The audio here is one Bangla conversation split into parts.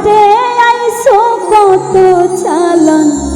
ঘাটে আইসো কত চালান।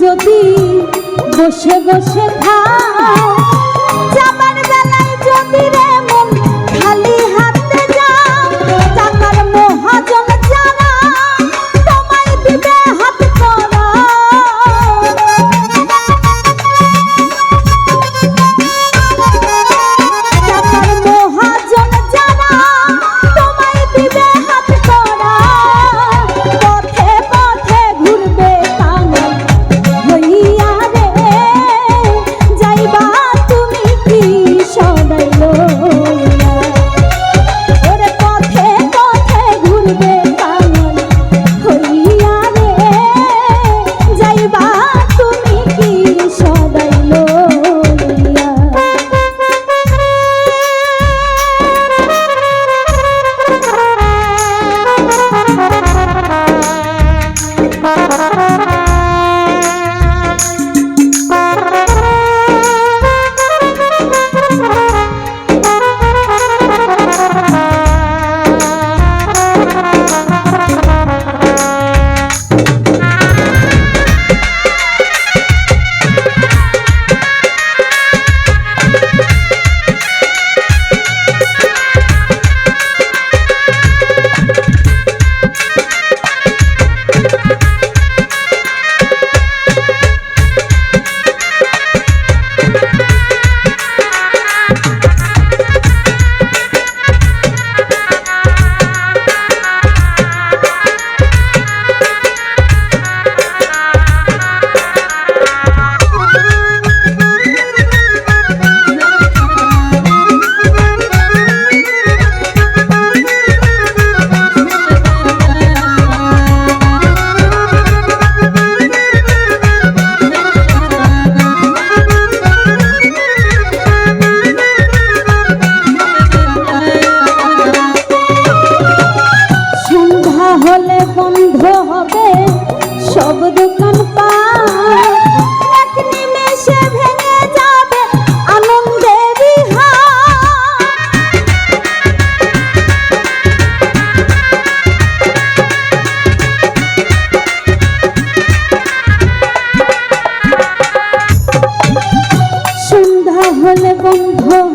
যদি বসে বসে খাও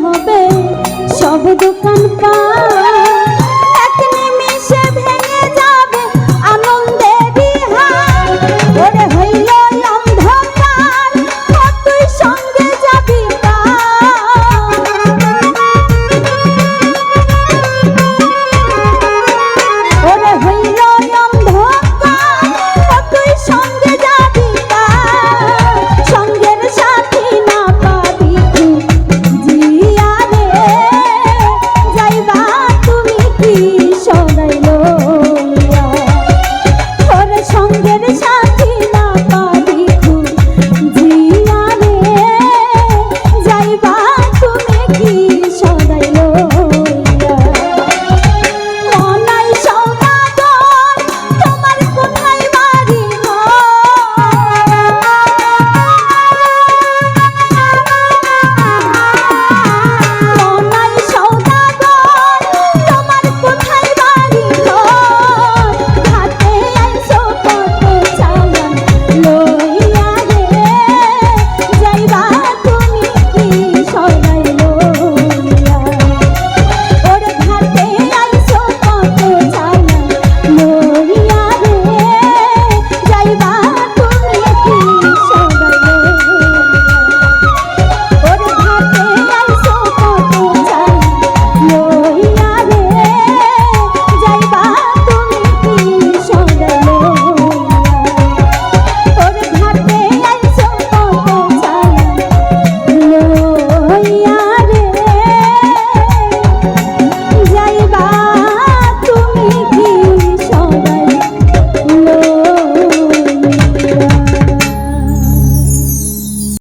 হবে সব দোকান পাট